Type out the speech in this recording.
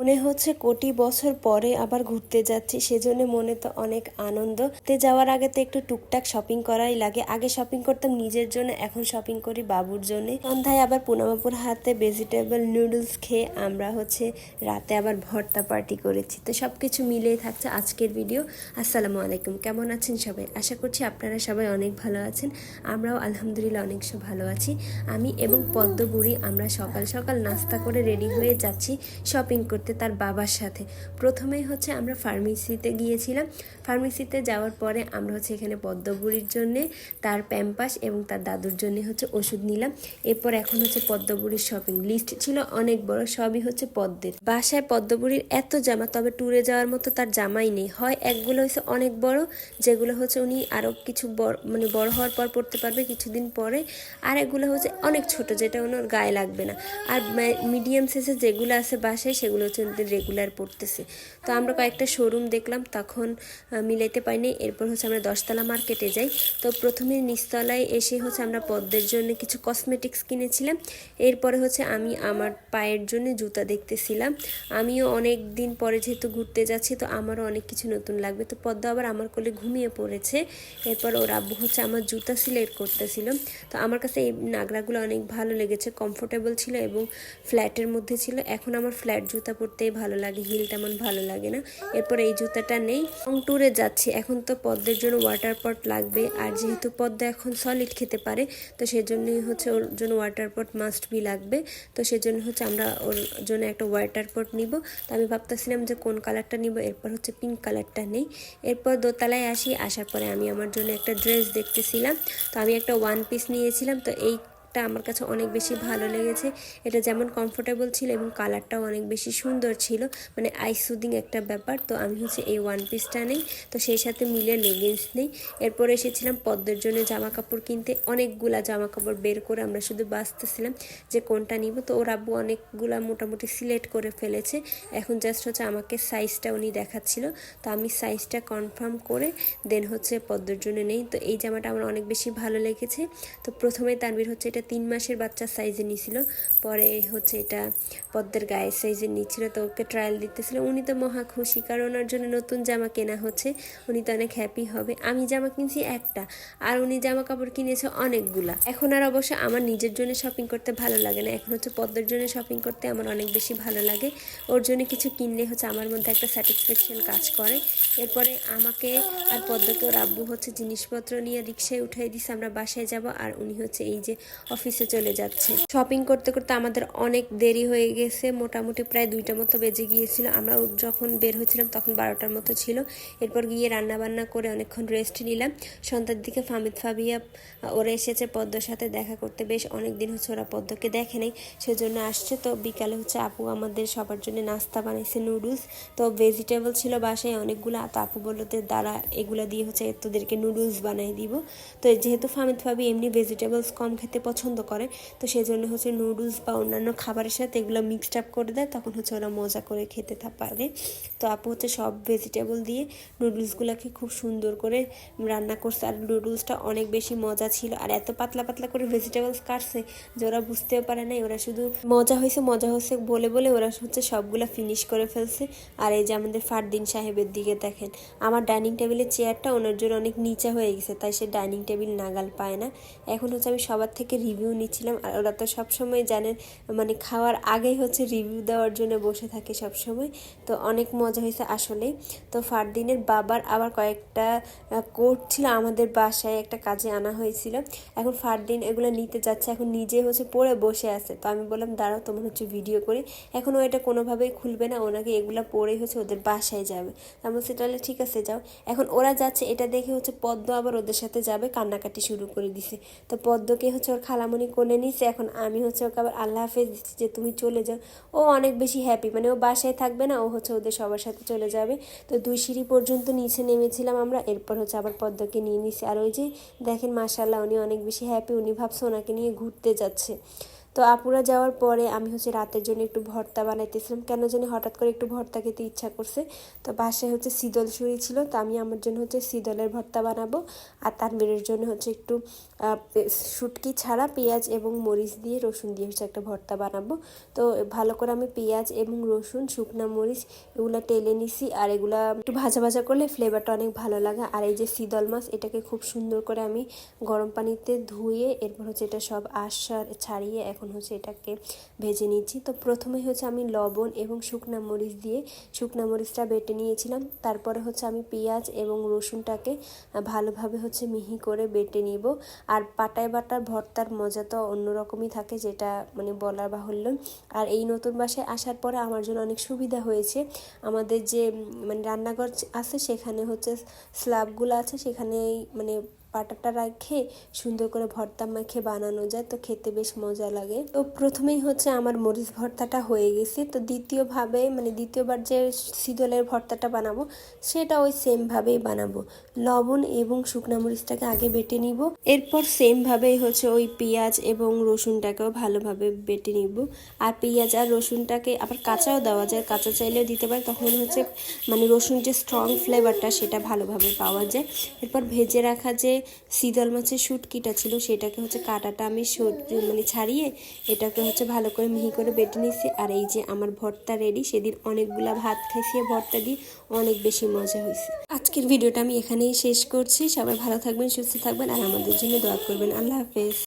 মনে হচ্ছে কোটি বছর পরে আবার ঘুরতে যাচ্ছি, সেজন্য মনে তো অনেক আনন্দ। তে যাওয়ার আগে তো একটু টুকটাক শপিং করাই লাগে। আগে শপিং করতাম নিজের জন্য, এখন শপিং করি বাবুর জন্য। সন্ধ্যায় আবার পুনামাপুর হাতে ভেজিটেবল নুডলস খেয়ে আমরা হচ্ছে রাতে আবার ভর্তা পার্টি করেছি। তো সব কিছু মিলেই থাকছে আজকের ভিডিও আসসালামু আলাইকুম, কেমন আছেন সবাই? আশা করছি আপনারা সবাই অনেক ভালো আছেন। আমরাও আলহামদুলিল্লাহ অনেক সব ভালো আছি। আমি এবং পদ্মবুড়ি আমরা সকাল সকাল নাস্তা করে রেডি হয়ে যাচ্ছি শপিং করতে তার বাবার সাথে। প্রথমেই হচ্ছে আমরা ফার্মেসিতে গিয়েছিলাম। ফার্মেসিতে যাওয়ার পরে আমরা হচ্ছে এখানে পদ্মবুড়ির জন্যে তার প্যাম্পাস এবং তার দাদুর জন্য হচ্ছে ওষুধ নিলাম। এরপর এখন হচ্ছে পদ্মবুড়ির শপিং লিস্ট ছিল অনেক বড়, সবই হচ্ছে পদ্মের। বাসায় পদ্মবুড়ির এত জামা, তবে ট্যুরে যাওয়ার মতো তার জামাই নেই। হয় একগুলো হচ্ছে অনেক বড়, যেগুলো হচ্ছে উনি আরও কিছু বড় মানে বড় হওয়ার পর পড়তে পারবে কিছুদিন পরে। আর এগুলো হচ্ছে অনেক ছোট, যেটা ওনার গায়ে লাগবে না। আর মিডিয়াম সাইজের যেগুলো আছে বাসায়, সেগুলো হচ্ছে ওদের রেগুলার পড়তেছে। তো আমরা কয়েকটা শোরুম দেখলাম, তখন মিলাইতে পারিনি। এরপর হচ্ছে আমরা দশতলা মার্কেটে যাই। তো প্রথমে নিচতলায় এসে হচ্ছে আমরা পদ্মের জন্য কিছু কসমেটিক্স কিনেছিলাম। এরপরে হচ্ছে আমি আমার পায়ের জন্য জুতা দেখতেছিলাম। আমিও অনেক দিন পরে যেহেতু ঘুরতে যাচ্ছি, তো আমারও অনেক কিছু নতুন লাগবে। তো পদ্মা আবার আমার কোলে ঘুমিয়ে পড়েছে। এরপর ওর আব্বু হচ্ছে আমার জুতা সিলেক্ট করতেছিল। তো আমার কাছে এই নাগরাগুলো অনেক ভালো লেগেছে কমফোর্টেবল ছিল এবং ফ্ল্যাটের মধ্যে ছিল। এখন আমার ফ্ল্যাট জুতা পরতেই ভালো লাগে হিল তেমন ভালো লাগে না। এরপর এই জুতাটা নেই। এবং ট্যুরে যাচ্ছি। এখন তো পদ্মের জন্য ওয়াটার পট লাগবে। আর যেহেতু পদ্মা এখন সলিড খেতে পারে, তো সেজন্যই হচ্ছে ওর জন্য ওয়াটার পট মাস্ট বি লাগবে। তো সেজন্য হচ্ছে আমরা ওর জন্য একটা ওয়াটার পট নিব। তো আমি ভাবতেছিলাম যে কোন কালারটা নিব। এরপর হচ্ছে পিঙ্ক কালারটা নেই। এরপর দোতলায় আসি। আসার পরে আমি আমার জন্য একটা ড্রেস দেখতেছিলাম। তো আমি একটা ওয়ান পিস নিয়েছিলাম। তো এই টা আমার কাছে অনেক বেশি ভালো লেগেছে। এটা যেমন কমফোর্টেবল ছিল এবং কালারটাও অনেক বেশি সুন্দর ছিল। মানে আই সুদিং একটা ব্যাপার। তো আমি হচ্ছে এই ওয়ান পিসটা নেই। তো সেই সাথে মিলে লেগিংস নেই। এরপর এসেছিলাম পদ্মের জন্য জামা কাপড় কিনতে। অনেকগুলা জামা কাপড় বের করে আমরা শুধু বাঁচতেছিলাম যে কোনটা নিব। তো ওর আব্বু অনেকগুলা মোটামুটি সিলেক্ট করে ফেলেছে। এখন জাস্ট হচ্ছে আমাকে সাইজটা উনি দেখাচ্ছিল। তো আমি সাইজটা কনফার্ম করে দেন হচ্ছে পদ্মের জন্য নেই। তো এই জামাটা আমার অনেক বেশি ভালো লেগেছে। তো প্রথমে তানবির হচ্ছে এটা তিন মাসের বাচ্চার সাইজে নিয়েছিল পরে হচ্ছে এটা পদ্মের গায়ের সাইজে নিচ্ছিল তো ওকে ট্রায়াল দিতেছিল। উনি তো মহা খুশি, কারণ ওনার জন্য নতুন জামা কেনা হচ্ছে। উনি তো অনেক হ্যাপি হবে। আমি জামা কিনছি একটা, আর উনি জামা কাপড় কিনেছে অনেকগুলা। এখন আর অবশ্য আমার নিজের জন্য শপিং করতে ভালো লাগে না। এখন হচ্ছে পদ্মের জন্য শপিং করতে আমার অনেক বেশি ভালো লাগে। ওর জন্য কিছু কিনলে হচ্ছে আমার মধ্যে একটা স্যাটিসফ্যাকশন কাজ করে। এরপরে আমাকে আর পদ্মকে ওর আব্বু হচ্ছে জিনিসপত্র নিয়ে রিক্সায় উঠাই দিছে। আমরা বাসায় যাব, আর উনি হচ্ছে এই যে অফিসে চলে যাচ্ছে। শপিং করতে করতে আমাদের অনেক দেরি হয়ে গেছে। মোটামুটি প্রায় দুইটা মতো বেজে গিয়েছিল। আমরা যখন বের হয়েছিলাম তখন বারোটার মতো ছিল। এরপর গিয়ে রান্না বান্না করে অনেকক্ষণ রেস্ট নিলাম। সন্ধ্যার দিকে ফামিদ ফাবিয়া ওরা এসেছে পদ্মর সাথে দেখা করতে। বেশ অনেক দিন হচ্ছে ওরা পদ্মকে দেখে নেই, সেজন্য আসছে। তো বিকালে হচ্ছে আপু আমাদের সবার জন্য নাস্তা বানাইছে, নুডলস। তো ভেজিটেবল ছিল বাসায় অনেকগুলো। তো আপু বলল যে, দাঁড়া, এগুলো দিয়ে হচ্ছে তোদেরকে নুডলস বানাই দিব। তো যেহেতু ফামিদ ফাবি এমনি ভেজিটেবলস কম খেতে পছন্দ করে। তো সেই জন্য হচ্ছে নুডলস বা অন্যান্য খাবারের সাথে এগুলো মিক্সড আপ করে দেয়, তখন হচ্ছে ওরা মজা করে খেতে পারে। তো আপু হচ্ছে সব ভেজিটেবল দিয়ে নুডলসগুলোকে খুব সুন্দর করে রান্না করছে। আর নুডলসটা অনেক বেশি মজা ছিল। আর এত পাতলা পাতলা করে ভেজিটেবলস কাটছে যে ওরা বুঝতেও পারে নাই। ওরা শুধু মজা হয়েছে মজা হয়েছে বলে বলে ওরা হচ্ছে সবগুলা ফিনিশ করে ফেলছে। আর এই যে আমাদের ফারদিন সাহেবের দিকে দেখেন, আমার ডাইনিং টেবিলের চেয়ারটা ওনার জন্য অনেক নিচা হয়ে গেছে, তাই সে ডাইনিং টেবিল নাগাল পায় না। এখন হচ্ছে আমি সবার থেকে রিভিউ নিচ্ছিলাম আর ওরা তো সবসময় জানেন মানে খাওয়ার আগেই হচ্ছে রিভিউ দেওয়ার জন্য বসে থাকে সবসময়। তো অনেক মজা হয়েছে আসলে। তো ফারদিনের বাবার আবার কয়েকটা কোট ছিল আমাদের বাসায়, একটা কাজে আনা হয়েছিল। এখন ফারদিন এগুলো নিতে যাচ্ছে, এখন নিজে হচ্ছে পরে বসে আছে। তো আমি বললাম, দাঁড়াও, তোমার হচ্ছে ভিডিও করে। এখন ও এটা কোনোভাবেই খুলবে না, ওনাকে এগুলা পরেই হচ্ছে ওদের বাসায় যাবে। আমি বলছি, তাহলে ঠিক আছে, যাও। এখন ওরা যাচ্ছে, এটা দেখে হচ্ছে পদ্ম আবার ওদের সাথে যাবে, কান্নাকাটি শুরু করে দিছে। তো পদ্মকে হচ্ছে ওর খালামণি করে নিছে, এখন আমি হচ্ছে ওকে আবার আল্লাহ হাফেজ দিচ্ছি যে তুমি চলে যাও। ও অনেক বেশি হ্যাপি মানে ও বাসায় থাকবে না, ও হচ্ছে ওদের সবার সাথে চলে যাবে। তো দুই সিঁড়ি পর্যন্ত নিচে নেমেছিলাম আমরা, এরপর হচ্ছে আবার পদ্মকে নিয়ে নিছি। আর ওই যে দেখেন মাসাল্লাহ উনি অনেক বেশি হ্যাপি উনি ভাবছে ওনাকে নিয়ে ঘুরতে যাচ্ছে। তো আপুরা যাওয়ার পরে আমি হচ্ছে রাতের জন্য একটু ভর্তা বানাইতেছিলাম। কেন জানি হঠাৎ করে একটু ভর্তা খেতে ইচ্ছা করছে। তো বাসায় হচ্ছে শীতল সুরি ছিল, তো আমি আমার জন্য হচ্ছে শীতলের ভর্তা বানাবো। আর তানবীরের জন্য হচ্ছে একটু শুটকি ছাড়া পেঁয়াজ এবং মরিচ দিয়ে রসুন দিয়ে হচ্ছে একটা ভর্তা বানাবো। তো ভালো করে আমি পেঁয়াজ এবং রসুন, শুকনা মরিচ এগুলো টেলে নিছি আর এগুলা একটু ভাজা ভাজা করলে ফ্লেভারটা অনেক ভালো লাগে। আর এই যে শীতল মাছ, এটাকে খুব সুন্দর করে আমি গরম পানিতে ধুয়ে এরপর হচ্ছে এটা সব আশ ছাড়িয়ে হচ্ছে এটাকে ভেজে নিচ্ছি। তো প্রথমে হচ্ছে আমি লবণ এবং শুকনা মরিচ দিয়ে, শুকনা মরিচটা বেটে নিয়েছিলাম। তারপরে হচ্ছে আমি পেঁয়াজ এবং রসুনটাকে ভালোভাবে হচ্ছে মিহি করে বেটে নিব। আর পাটায় বাটার ভর্তার মজা তো অন্যরকমই থাকে যেটা মানে বলার বাহুল্য। আর এই নতুন বাসায় আসার পরে আমার জন্য অনেক সুবিধা হয়েছে। আমাদের যে মানে রান্নাঘর আছে সেখানে হচ্ছে স্ল্যাবগুলো আছে, সেখানেই মানে পাটাটা রাখে, সুন্দর করে ভর্তা মাখে বানানো যায়, তো খেতে বেশ মজা লাগে। তো প্রথমেই হচ্ছে আমার মরিচ ভর্তাটা হয়ে গেছে, তো দ্বিতীয়ভাবে মানে দ্বিতীয়বার যে শীতলের ভর্তাটা বানাবো, সেটা ওই সেমভাবেই বানাবো। লবণ এবং শুকনো মরিচটাকে আগে বেটে নিব, এরপর সেমভাবেই হচ্ছে ওই পেঁয়াজ এবং রসুনটাকেও ভালোভাবে বেটে নিব। আর পেঁয়াজ আর রসুনটাকে আবার কাঁচাও দেওয়া যায়, কাঁচা চাইলেও দিতে পারে, তখন হচ্ছে মানে রসুন যে স্ট্রং ফ্লেভারটা সেটা ভালোভাবে পাওয়া যায়। এরপর ভেজে রাখা যে শীতল মাছের শুটকিটা ছিল, সেটাকে হচ্ছে কাটাটা আমি মানে ছাড়িয়ে এটাকে হচ্ছে ভালো করে মিহি করে বেটে নিয়েছি। আর এই যে আমার ভর্তা রেডি সেদিন অনেকগুলা ভাত খাইছি ভর্তা দিয়ে অনেক বেশি মজা হয়েছে আজকের ভিডিওটা আমি এখানেই শেষ করছি। সবাই ভালো থাকবেন, সুস্থ থাকবেন আর আমাদের জন্য দোয়া করবেন। আল্লাহ হাফেজ।